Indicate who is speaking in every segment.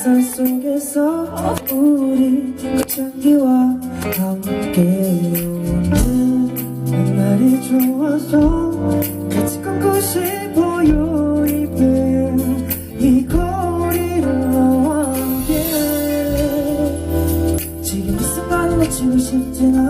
Speaker 1: 햇살 속에서 우리 꽃향기와 함께 오는 날이 좋아서 같이 걷고 싶어요 이별 이 거리를 너와 함께. 지금 이 순간 놓치고 싶진 않아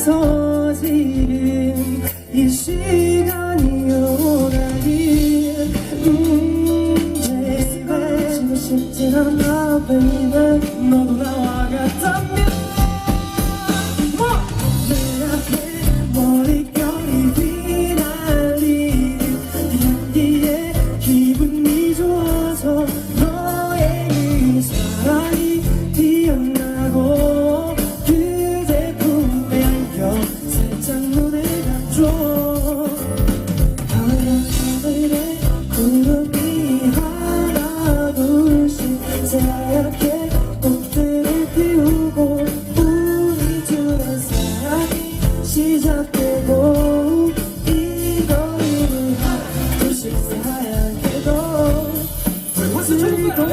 Speaker 1: 없어진 이 시간이 오다니 음, 제발 지고 싶지 않아 baby 너도